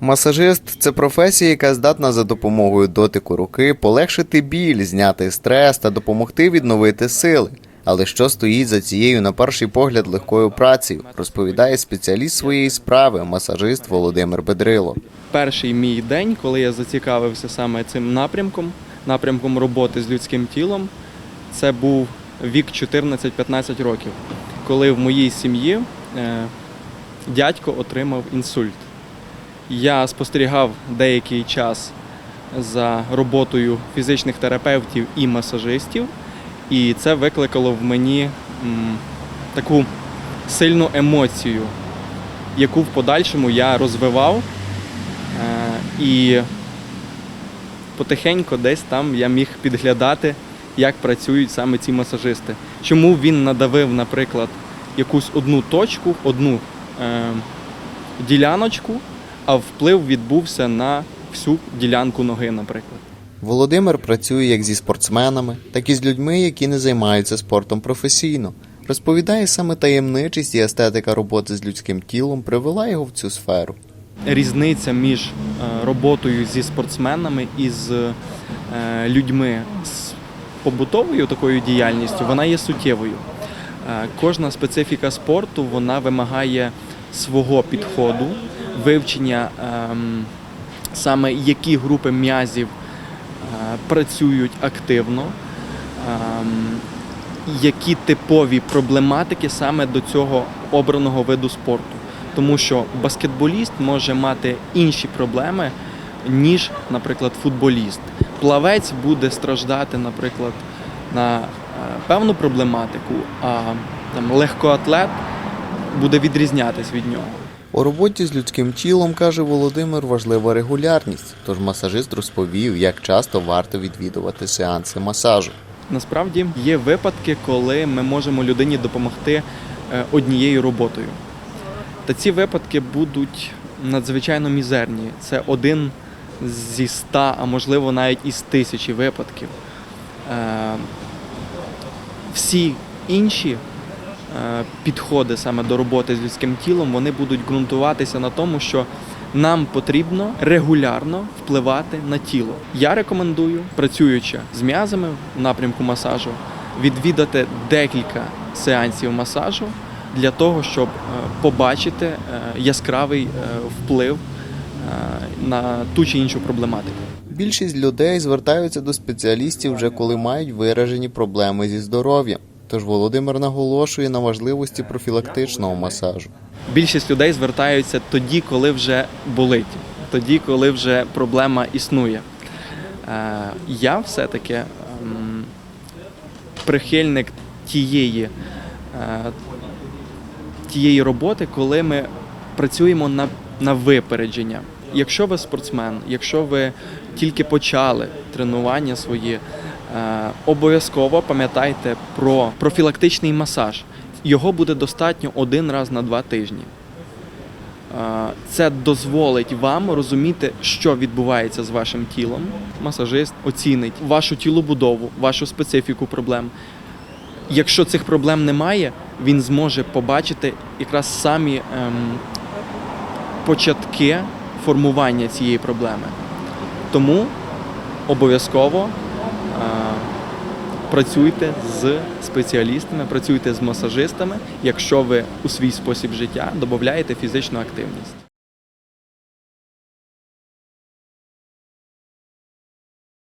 Масажист це професія, яка здатна за допомогою дотику руки полегшити біль, зняти стрес та допомогти відновити сили. Але що стоїть за цією, на перший погляд, легкою працею, розповідає спеціаліст своєї справи, масажист Володимир Бедрило. перший мій день, коли я зацікавився саме цим напрямком, напрямком роботи з людським тілом, це був вік 14-15 років, коли в моїй сім'ї е, дядько отримав інсульт. Я спостерігав деякий час за роботою фізичних терапевтів і масажистів, і це викликало в мені таку сильну емоцію, яку в подальшому я розвивав. Е, І потихеньку десь там я міг підглядати, як працюють саме ці масажисти. Чому він надавив, наприклад, якусь одну точку, одну е, діляночку, а вплив відбувся на всю ділянку ноги, наприклад. Володимир працює як зі спортсменами, так і з людьми, які не займаються спортом професійно. Розповідає саме таємничість і естетика роботи з людським тілом привела його в цю сферу. різниця між е, роботою зі спортсменами і з е, людьми з побутовою такою діяльністю, вона є суттєвою. Е, Кожна специфіка спорту вона вимагає свого підходу, вивчення ем, саме які групи м'язів е, працюють активно, ем, які типові проблематики саме до цього обраного виду спорту. Тому що баскетболіст може мати інші проблеми, ніж, наприклад, футболіст. Плавець буде страждати, наприклад, на е, певну проблематику, а там, легкоатлет буде відрізнятись від нього. У роботі з людським тілом, каже Володимир, важлива регулярність, тож масажист розповів, як часто варто відвідувати сеанси масажу. Насправді є випадки, коли ми можемо людині допомогти е, однією роботою. Та ці випадки будуть надзвичайно мізерні. Це один зі ста, а можливо навіть із тисячі випадків. Е, Всі інші підходи саме до роботи з людським тілом, вони будуть ґрунтуватися на тому, що нам потрібно регулярно впливати на тіло. Я рекомендую, працюючи з м'язами в напрямку масажу, відвідати декілька сеансів масажу для того, щоб е, побачити е, яскравий е, вплив е, на ту чи іншу проблематику. Більшість людей звертаються до спеціалістів вже коли мають виражені проблеми зі здоров'ям. Тож Володимир наголошує на важливості профілактичного масажу. Більшість людей звертаються тоді, коли вже болить, тоді, коли вже проблема існує. Е, Я все-таки ем, прихильник тієї, е, тієї роботи, коли ми працюємо на, на випередження. Якщо ви спортсмен, якщо ви тільки почали тренування свої, обов'язково пам'ятайте про профілактичний масаж. Його буде достатньо один раз на два тижні. Е, Це дозволить вам розуміти, що відбувається з вашим тілом. Масажист оцінить вашу тілобудову, вашу специфіку проблем. Якщо цих проблем немає, він зможе побачити якраз самі ем, початки формування цієї проблеми. Тому обов'язково е, працюйте з спеціалістами, працюйте з масажистами, якщо ви у свій спосіб життя додаєте фізичну активність.